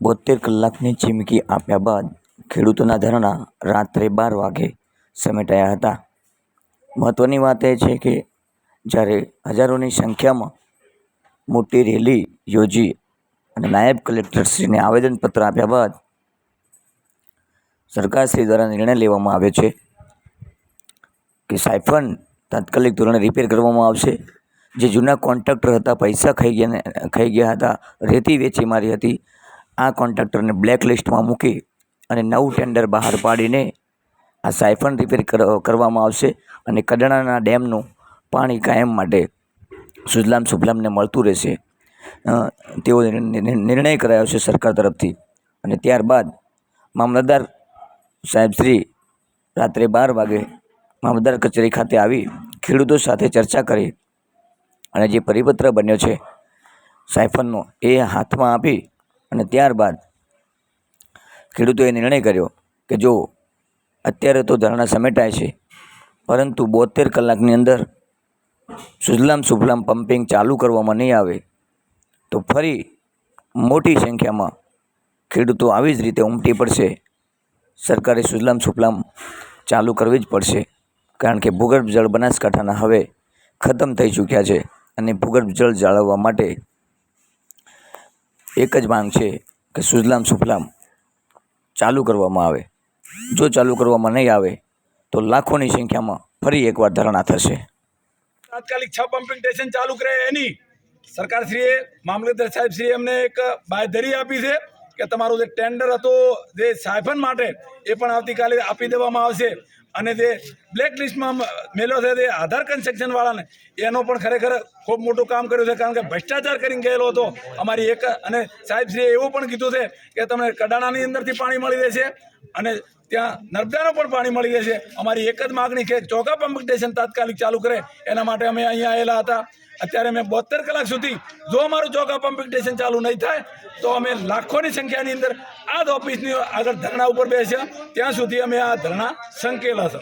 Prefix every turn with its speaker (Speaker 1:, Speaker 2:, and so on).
Speaker 1: બોતેર કલાકની ચીમકી આપ્યા બાદ ખેડૂતોના ધરણા રાત્રે બાર વાગે સમેટાયા હતા. મહત્ત્વની વાત એ છે કે જ્યારે હજારોની સંખ્યામાં મોટી રેલી યોજી અને નાયબ કલેક્ટરશ્રીને આવેદનપત્ર આપ્યા બાદ સરકારશ્રી દ્વારા નિર્ણય લેવામાં આવ્યો છે કે સાયફન તાત્કાલિક ધોરણે રિપેર કરવામાં આવશે. જે જૂના કોન્ટ્રાક્ટર હતા, પૈસા ખાઈ ગયા ખાઈ ગયા હતા, રેતી વેચી મારી હતી. આ કોન્ટ્રાક્ટરને બ્લેક લિસ્ટમાં મૂકી અને નવું ટેન્ડર બહાર પાડીને આ સાયફન રિપેર કર- કરવામાં આવશે અને કડાણાના ડેમનું પાણી કાયમ માટે સુજલામ સુફલામને મળતું રહેશે. તેઓ નિર્ણય કરાયો છે સરકાર તરફથી. અને ત્યારબાદ મામલતદાર સાહેબશ્રી રાત્રે બાર વાગે મામલતદાર કચેરી ખાતે આવી ખેડૂતો સાથે ચર્ચા કરી અને જે પરિપત્ર બન્યો છે સાયફનનો એ હાથમાં આપી અને ત્યારબાદ ખેડૂતોએ નિર્ણય કર્યો કે જો અત્યારે તો ધરણા સમેટાય છે, પરંતુ બોતેર કલાકની અંદર સુજલામ સુફલામ પમ્પિંગ ચાલુ કરવામાં નહીં આવે, તો ફરી મોટી સંખ્યામાં ખેડૂતો આવી જ રીતે ઉમટી પડશે. સરકારે સુજલામ સુફલામ ચાલુ કરવી જ પડશે, કારણ કે ભૂગર્ભ જળ બનાસકાંઠાના હવે ખતમ થઈ ચૂક્યા છે અને ભૂગર્ભ જળ જાળવવા માટે એક જ માંગ છે કે સુજલામ સુફલામ ચાલુ કરવામાં આવે. જો ચાલુ કરવામાં નહીં આવે, તો લાખોની સંખ્યામાં ફરી એકવાર ધરણા થશે.
Speaker 2: તાત્કાલિક છ પમ્પિંગ સ્ટેશન ચાલુ કરે એની. સરકારશ્રીએ, મામલતદાર સાહેબશ્રીએ અમને એક બાંયધરી આપી છે કે તમારું જે ટેન્ડર હતો જે સાયફન માટે, એ પણ આવતીકાલે આપી દેવામાં આવશે. અને જે બ્લેક લિસ્ટમાં મેલો છે તે આધાર કન્સ્ટ્રક્શન વાળાને, એનો પણ ખરેખર ખૂબ મોટું કામ કર્યું છે. કારણ કે ભ્રષ્ટાચાર કરીને ગયેલો હતો અમારી એક, અને સાહેબશ્રીએ એવું પણ કીધું છે કે તમને કડાણાની અંદરથી પાણી મળી રહેશે અને ત્યાં નર્મદાનું પણ પાણી મળી રહેશે. અમારી એક જ માગણી છે કે ચોકા પમ્પ સ્ટેશન તાત્કાલિક ચાલુ કરે. એના માટે અમે અહીંયા આવેલા હતા. અત્યારે અમે બોતેર કલાક સુધી જો અમારું જોગ કોમ્પિટિશન ચાલુ નહીં થાય, તો અમે લાખોની સંખ્યાની અંદર આ જ ઓફિસની આગળ ધરણા ઉપર બેસ્યા. ત્યાં સુધી અમે આ ધરણા સંકેલા છે